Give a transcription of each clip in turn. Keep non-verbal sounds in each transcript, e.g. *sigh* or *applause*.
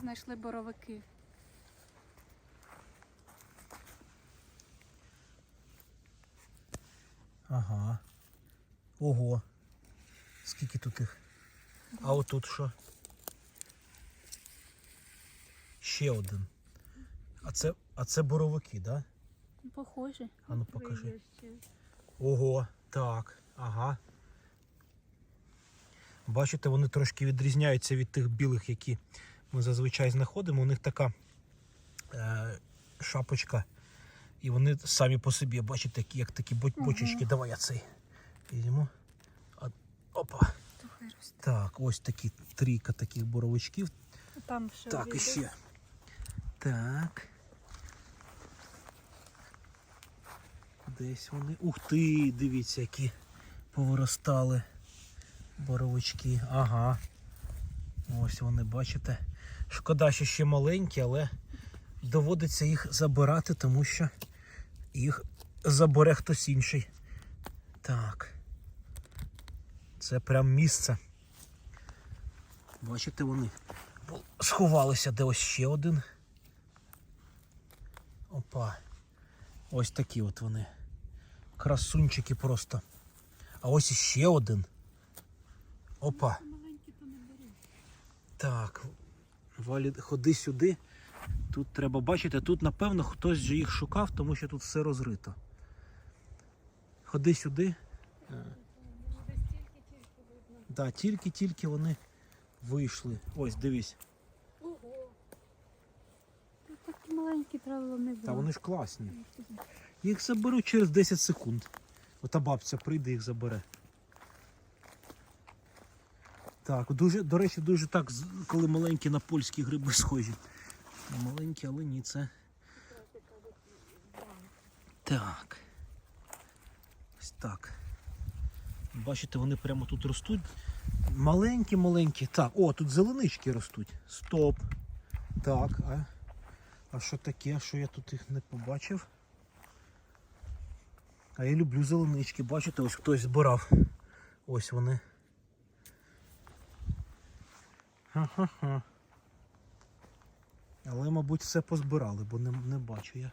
знайшли боровики. Ага. Ого. Скільки тут їх? А отут що? Ще один. А це, а це боровики, так? Да? Похожі. А ну покажи. Ого, так, ага. Бачите, вони трошки відрізняються від тих білих, які ми зазвичай знаходимо. У них така е, шапочка. І вони самі по собі, бачите, такі, як такі бочечки. Давай я цей візьму. А, Опа. Так, ось такі трійка таких боровичків. Там ще Так, і ще. Так. Десь вони. Ух ти, дивіться, які повиростали боровички. Ага. Ось вони, бачите. Шкода, що ще маленькі, але доводиться їх забирати, тому що їх забере хтось інший. Так. Це прям місце. Бачите, вони сховалися, де ось ще один. Опа. Ось такі от вони. Красунчики просто. А ось іще один. Опа. Так. Валі, ходи сюди. Тут треба бачити, тут напевно хтось же їх шукав, тому що тут все розрито. Ходи сюди. Тільки-тільки. Да, тільки-тільки вони вийшли. Ось, дивись. Ого. Такі маленькі було не. Та вони ж класні. Їх заберу через 10 секунд. Ота бабця прийде їх забере. Так, дуже, до речі, дуже так, коли маленькі на польські гриби схожі. Маленькі, але ні, це. Так. Ось так. Бачите, вони прямо тут ростуть. Маленькі-маленькі. Так, о, тут зеленички ростуть. Стоп. Так, а, а що таке? Що я тут їх не побачив? А я люблю зеленички. Бачите, ось хтось збирав. Ось вони. Ха-ха-ха. Але, мабуть, все позбирали, бо не, не бачу я.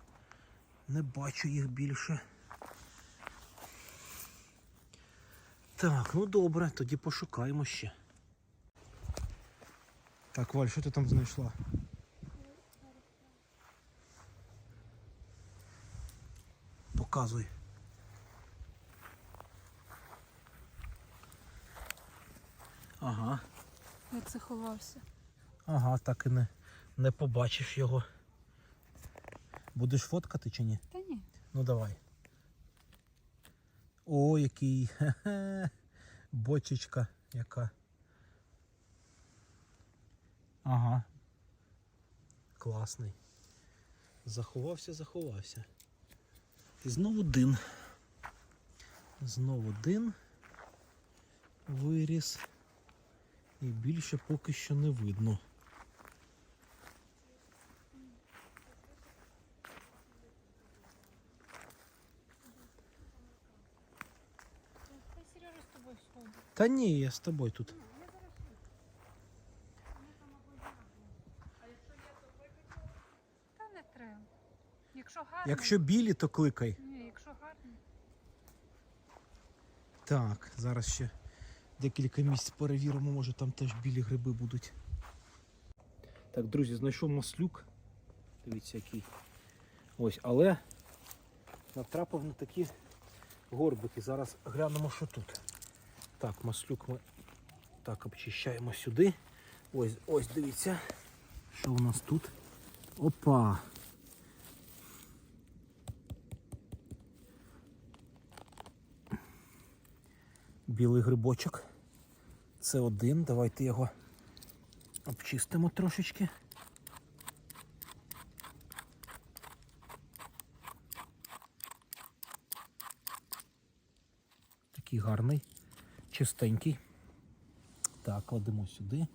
Не бачу їх більше. Так, ну добре, тоді пошукаємо ще. Так, Валь, що ти там знайшла? Показуй. Ага. Як заховався. Ага, так і не, не побачиш його. Будеш фоткати чи ні? Та ні. Ну давай. О, який бочечка яка. Ага. Класний. Заховався, заховався. І знову дин. Знову дин виріс. І більше поки що не видно. Та ні, я з тобою тут. Та не треба. Якщо гарно. Якщо білі, то кликай. Ні, якщо гарно. Так, зараз ще декілька місць перевіримо, може там теж білі гриби будуть. Так, друзі, знайшов маслюк. Дивіться який. Ось, але натрапив на такі горбики. Зараз глянемо, що тут. Так, маслюк ми так обчищаємо сюди. Ось, ось дивіться, що у нас тут. Опа! Білий грибочок. Це один. Давайте його обчистимо трошечки. Такий гарний, чистенький. Так, кладемо сюди.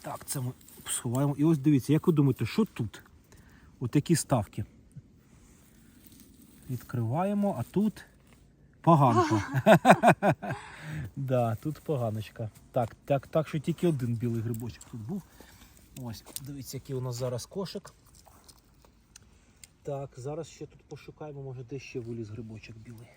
Так, це ми сховаємо. І ось дивіться, як ви думаєте, що тут? Отакі ставки. Відкриваємо, а тут поганка. *laughs* Да, тут поганочка. Так, так, так, що тільки один білий грибочок тут був. Ось, дивіться, який у нас зараз кошик. Так, зараз ще тут пошукаємо, може де ще виліз грибочок білий.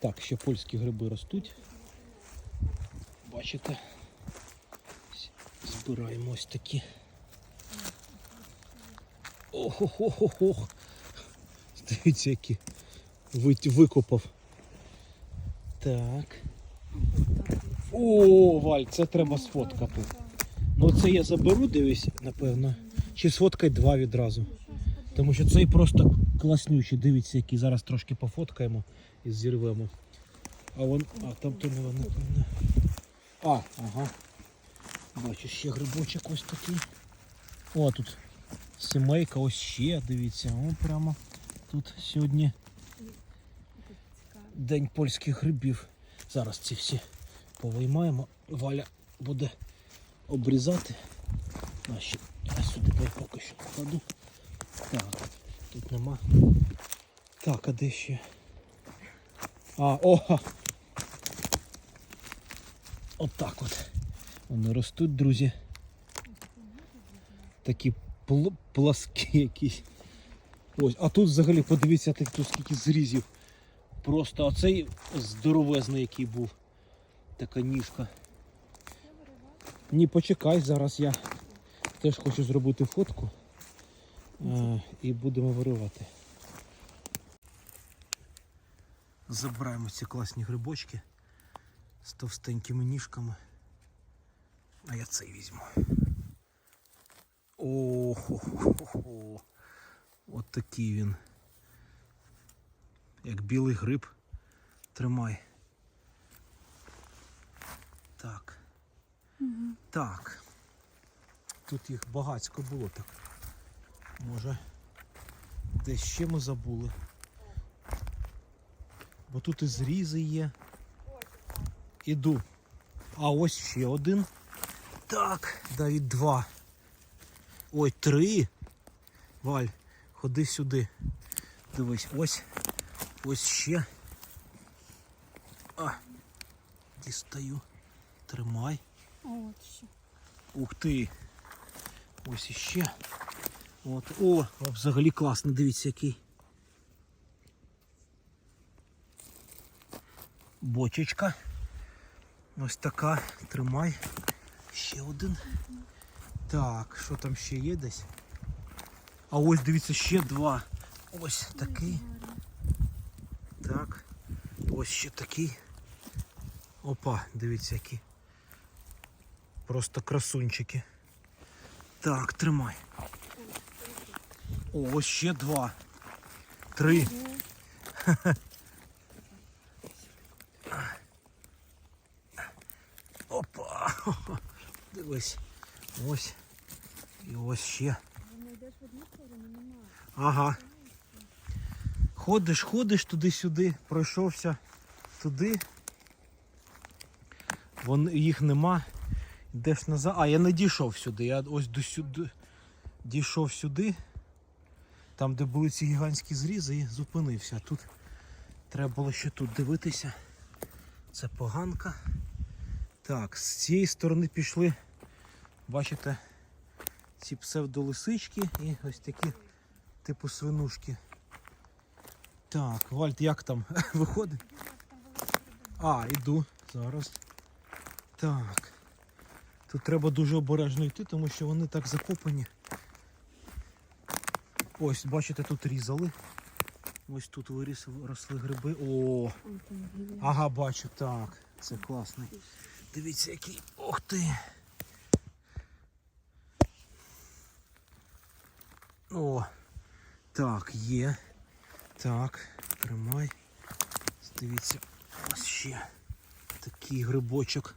Так, ще польські гриби ростуть. Бачите? Збираємо ось такі. Ох-ох-ох-ох. Дивіться, які викопав. Так. О, Валь, це треба сфоткати. Ну це я заберу, дивись, напевно. Чи сфоткай два відразу. Тому що цей просто класнючий. Дивіться, який зараз трошки пофоткаємо і зірвемо. А вон. А, там то не вони. А, ага. Бачу, ще грибочок ось такий. О, тут сімейка, ось ще, дивіться, о, прямо тут сьогодні день польських грибів. Зараз ці всі повиймаємо. Валя буде обрізати. Наші. Я сюди поки що покладу. Так, тут нема. Так, а де ще? А, о! Отак от. Вони ростуть, друзі. Такі пл- пласкі якісь. Ось, а тут взагалі подивіться так, тут скільки зрізів. Просто оцей здоровезний, який був. Така ніжка. Ні, почекай, зараз я теж хочу зробити фотку. Е, і будемо виривати. Забираємо ці класні грибочки з товстенькими ніжками. А я цей візьму. О-хо-хо-хо. От такий він. Як білий гриб. Тримай. Так. Так. Тут їх багацько було так. Може. Десь ще ми забули. Бо тут і зрізи є. Іду. А ось ще один. Так, Давід два. Ой, три. Валь, ходи сюди. Дивись, ось. Ось ще. А, дістаю. Тримай. Ух ти. Ось іще. От. О, взагалі класно, дивіться який. Бочечка. Ось така. Тримай. Ще один. Так, що там ще є десь? А ось дивіться ще два. Ось такий. Так. Ось ще такий. Опа, дивіться які. Просто красунчики. Так, тримай. О, ще два. Три. *laughs* Опа. Дивись. Ось. І ось ще. Ага. Ходиш, ходиш туди-сюди, пройшовся туди. Вон їх нема. Йдеш назад. А, я не дійшов сюди. Я ось до сюди дійшов сюди. Там, де були ці гігантські зрізи, і зупинився. Тут треба було ще тут дивитися. Це поганка. Так, з цієї сторони пішли, бачите, ці псевдолисички і ось такі типу свинушки. Так, Вальт, як там? *laughs* Виходить? А, іду зараз. Так. Тут треба дуже обережно йти, тому що вони так закопані. Ось, бачите, тут різали. Ось тут виріс, росли гриби. О, ага, бачу, так. Це класний. Дивіться, який. Ох ти. О, так, є. Так, тримай. Дивіться, ось ще такий грибочок.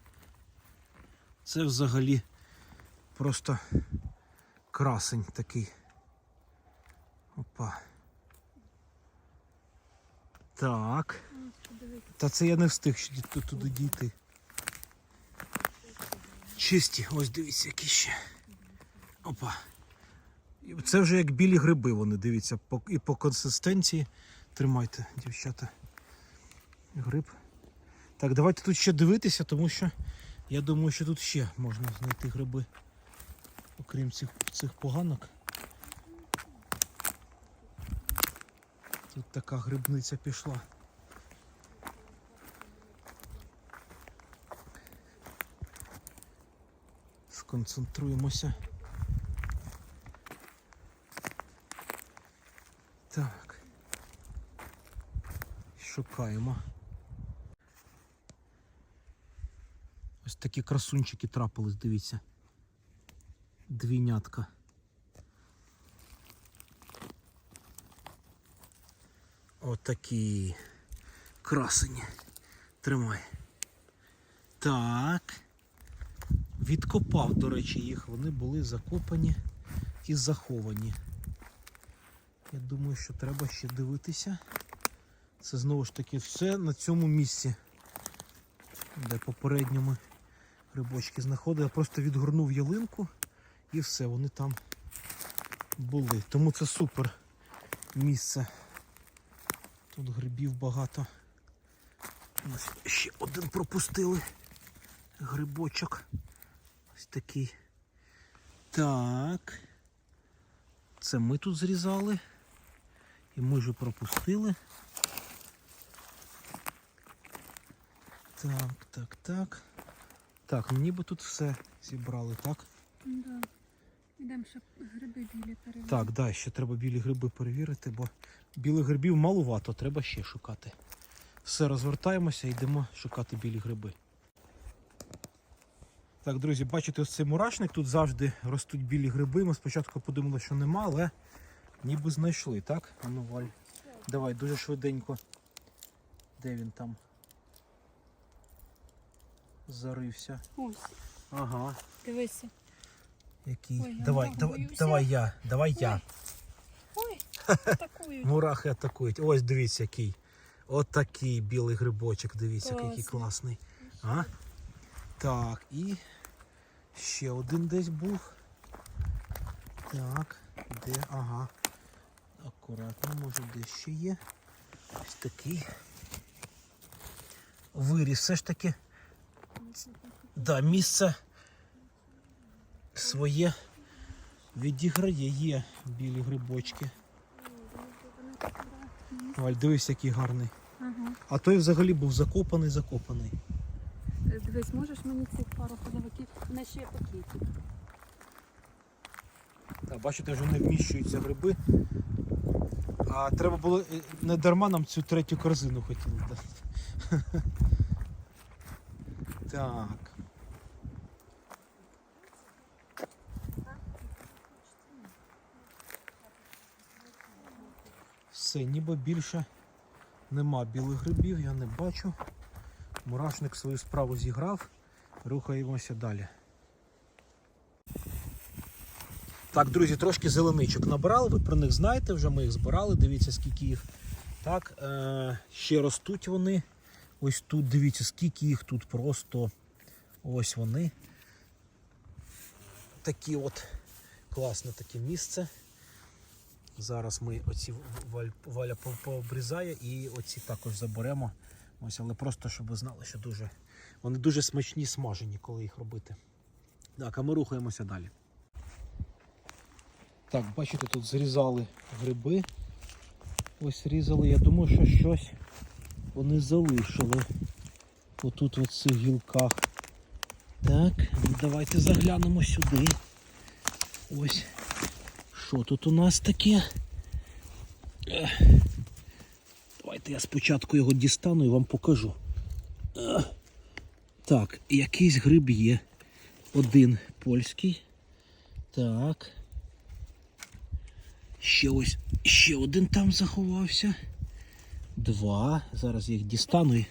Це взагалі просто красень такий. Опа. Так. Та це я не встиг ще туди дійти. Чисті, ось дивіться, які ще. Опа. Це вже як білі гриби, вони дивіться, і по консистенції. Тримайте, дівчата. Гриб. Так, давайте тут ще дивитися, тому що я думаю, що тут ще можна знайти гриби. Окрім цих, цих поганок. Тут така грибниця пішла. Сконцентруємося. Так. Шукаємо. Ось такі красунчики трапились, дивіться. Двійнятка. Отакі красені. Тримай. Так. Відкопав, до речі, їх. Вони були закопані і заховані. Я думаю, що треба ще дивитися. Це знову ж таки все на цьому місці, де попередньо ми грибочки знаходили. Я просто відгорнув ялинку і все, вони там були. Тому це супер місце. Тут грибів багато. Ось ще один пропустили грибочок. Ось такий. Так. Це ми тут зрізали. І ми вже пропустили. Так, так, так. Так, ну ніби тут все зібрали, так? Ідемо ще гриби білі перевірити. Так, да, ще треба білі гриби перевірити, бо білих грибів малувато, треба ще шукати. Все, розвертаємося і йдемо шукати білі гриби. Так, друзі, бачите, ось цей мурашник, тут завжди ростуть білі гриби. Ми спочатку подумали, що нема, але ніби знайшли, так? А ну, Валь, давай дуже швиденько. Де він там? Зарився. Ось, Ага. дивися. Який. Ой, я давай, давай, боюся. давай я, давай я. Ой, атакують. Мурахи атакують. Ось дивіться який. Отакий білий грибочок, дивіться, який Класний. А? Так, і ще один десь був. Так, де? Ага. Акуратно, може де ще є. Ось такий. Виріс все ж таки. Да, місце своє відіграє, є білі грибочки. Валь, дивись, який гарний. Ага. А той взагалі був закопаний, закопаний. Е, Дивись, можеш мені цих пару ходовиків? Вона ще пакетик. Так, бачите, вже не вміщуються гриби. А треба було е, не дарма нам цю третю корзину хотіли дати. *laughs* Так. Все, ніби більше нема білих грибів, я не бачу. Мурашник свою справу зіграв. Рухаємося далі. Так, друзі, трошки зеленичок набрали, ви про них знаєте, вже ми їх збирали, дивіться, скільки їх. Так, е- ще ростуть вони. Ось тут, дивіться, скільки їх тут просто. Ось вони. Такі от класне таке місце. Зараз ми оці Валя пообрізає і оці також заберемо. Ось, але просто щоб ви знали, що дуже вони дуже смачні смажені, коли їх робити. Так, а ми рухаємося далі. Так, бачите, тут зрізали гриби. Ось різали. Я думаю, що щось вони залишили. Отут в цих гілках. Так, ну давайте заглянемо сюди. Ось. Що тут у нас таке? Давайте я спочатку його дістану і вам покажу. Так, якийсь гриб є. Один польський. Так. Ще ось ще один там заховався. Два. Зараз я їх дістану і.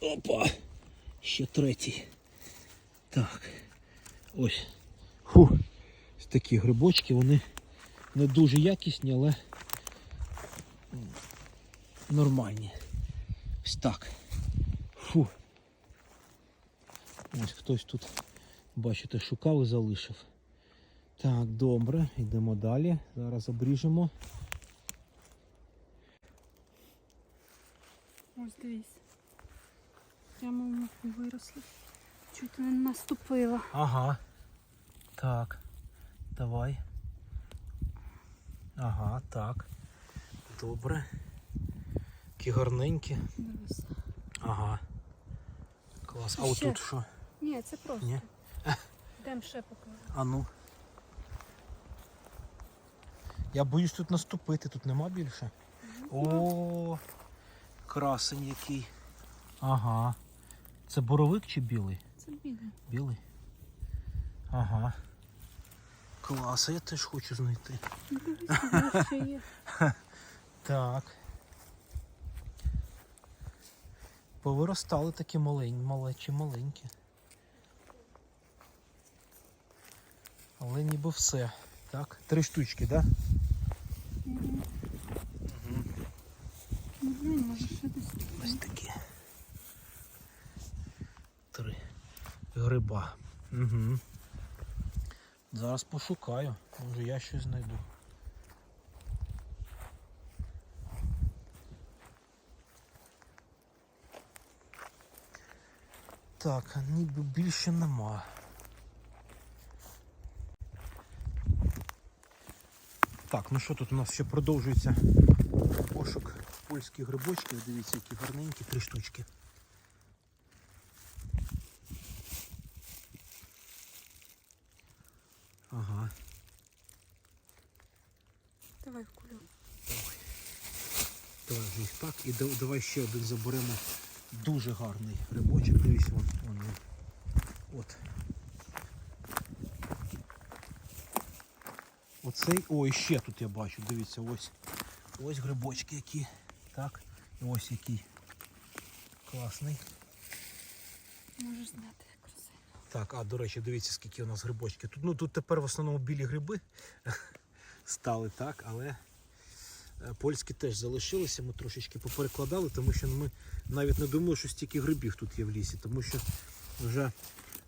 Опа! Ще третій. Так. Ось. Фу. Ось такі грибочки, вони не дуже якісні, але нормальні. Ось так. Фу. Ось хтось тут Бачите, шукав і залишив. Так, добре, йдемо далі. Зараз обріжемо. Ось дивись. Прямо в муку виросли. Чуть не наступила. Ага. Так. Давай. Ага, так. Добре. Які гарненькі. Дивись. Ага. Клас. А Ще. отут що? Ні, це просто. Ні? Йдемо ще покажу. А ну. Я боюсь тут наступити, тут нема більше. О, красень який. Ага. Це боровик чи білий? Це білий. Білий. Ага. Клас, а я теж хочу знайти. Є. Так. Повиростали такі маленькі, малечі маленькі. Але ніби все. Так, три штучки, так? Да? Глянь, може ще десь. Ось такі. Три гриба. Угу. Зараз пошукаю. Може я щось знайду. Так, ніби більше нема. Так, ну що тут у нас ще продовжується пошук польських грибочків. Дивіться, які гарненькі, три штучки. Ага. Давай в кульок. Давай. Давай вже їх так. І давай ще один заберемо. Дуже гарний грибочок. Дивись, вон, вон він. От. Оцей. О, і ще тут я бачу. Дивіться, ось. Ось грибочки які. Так. Ось який. Класний. Можеш красиво. Так, а до речі, дивіться, скільки у нас грибочків. Тут, ну, тут тепер в основному білі гриби *laughs* стали, так, але е, польські теж залишилися, ми трошечки поперекладали, тому що ми навіть не думали, що стільки грибів тут є в лісі, тому що вже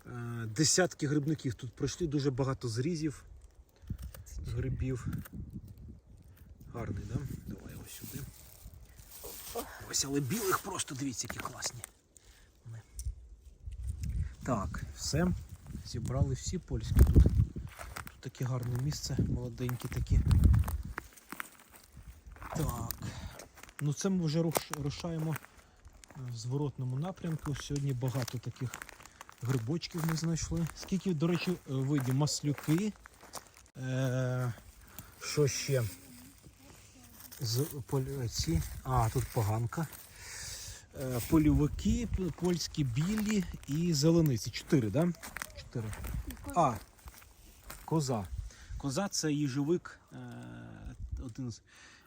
е, десятки грибників тут пройшли, дуже багато зрізів грибів. Гарний, да? Давай ось сюди. Ось, але білих просто дивіться, які класні. Так, все. Зібрали всі польські тут. Тут таке гарне місце, молоденькі такі. Так. Ну це ми вже рушаємо е, в зворотному напрямку. Сьогодні багато таких грибочків ми знайшли. Скільки, до речі, е, видів маслюки. Е, що ще? З поль- ці. А, тут поганка. Е, Польовики, польські білі і зелениці. Чотири? Да? Чотири. А, коза. Коза це їжовик, е, один з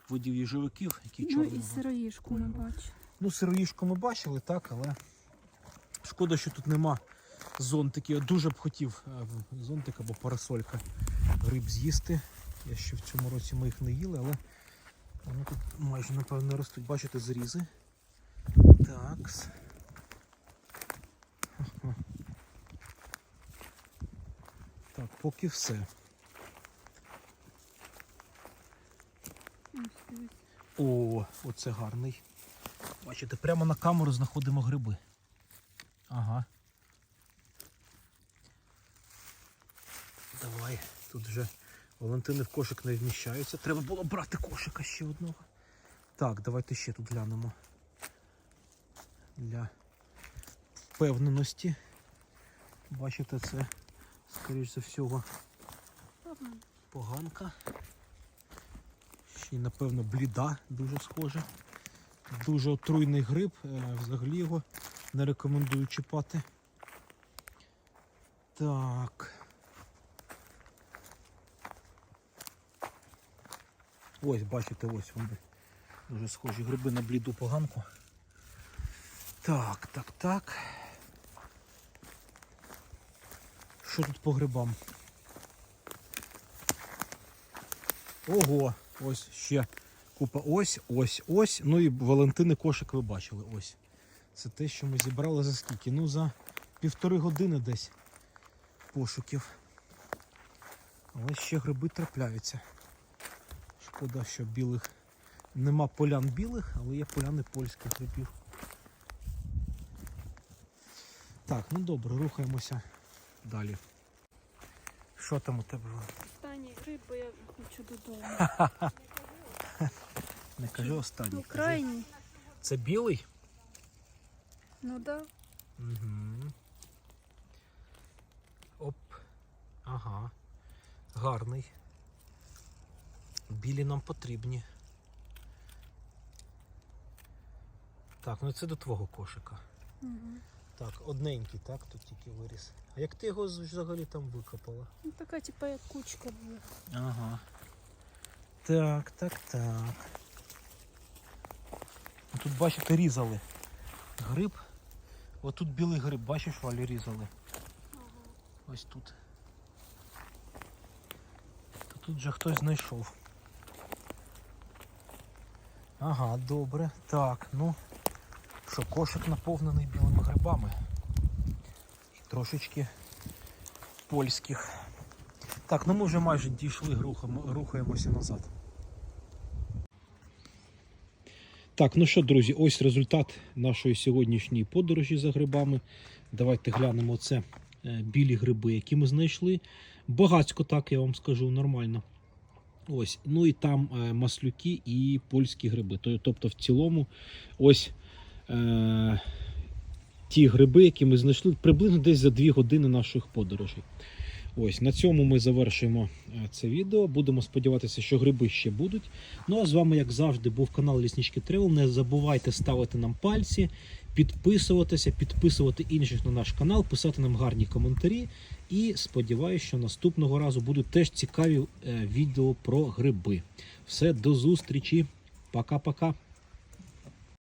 видів їжовиків, який Ну чорного. і сироїшку ми бачимо. Ну, сироїшку ми бачили, так, але шкода, що тут нема зонтиків. Я дуже б хотів е, зонтик або парасолька гриб з'їсти. Я ще в цьому році ми їх не їли, але вони тут майже напевно ростуть. Бачите, зрізи. Так. *laughs* Так, поки все. О, оце гарний. Бачите, прямо на камеру знаходимо гриби. Ага. Давай, тут вже Валентини в кошик не вміщаються. Треба було брати кошика ще одного. Так, давайте ще тут глянемо. Для впевненості. Бачите, це, скоріш за всього, поганка. Ще й, напевно, бліда, дуже схожа. Дуже отруйний гриб, е, взагалі його не рекомендую чіпати. Так. Ось, бачите, ось вони. Дуже схожі гриби на бліду поганку. Так, так, так. Що тут по грибам? Ого, ось ще купа. Ось, ось, ось. Ну і Валентини кошик ви бачили. Ось. Це те, що ми зібрали за скільки? Ну, за півтори години десь. пошуків. Але ще гриби трапляються. Шкода, що білих нема полян білих, але є поляни польських грибів. Так, ну добре, рухаємося далі. Що там у тебе? Останній гриб, бо я хочу додому. Не кажи останній. Ну, крайній. Це білий? Ну да. Угу. Оп. Ага. Гарний. Білі нам потрібні. Так, ну це до твого кошика. Угу. Так, одненький, так, тут тільки виріс. А як ти його взагалі там викопала? Ну така, типа, як кучка була. Ага. Так, так, так. Ну, Тут, бачите, різали гриб. Отут білий гриб, бачиш, Валі різали. Ось тут. То тут же хтось знайшов. Ага, добре. Так, ну що, кошик наповнений білими грибами. Трошечки польських. Так, ну ми вже майже дійшли, рухаємося назад. Так, ну що, друзі, ось результат нашої сьогоднішньої подорожі за грибами. Давайте глянемо це е, білі гриби, які ми знайшли. Багацько, так я вам скажу, нормально. Ось, ну і там е, маслюки і польські гриби. Тобто, в цілому, ось е, ті гриби, які ми знайшли приблизно десь за 2 години наших подорожей. Ось на цьому ми завершуємо е, це відео. Будемо сподіватися, що гриби ще будуть. Ну а з вами, як завжди, був канал Ліснички Тревел. Не забувайте ставити нам пальці, підписуватися, підписувати інших на наш канал, писати нам гарні коментарі. І сподіваюся, що наступного разу будуть теж цікаві е, відео про гриби. Все, до зустрічі. Пока-пока.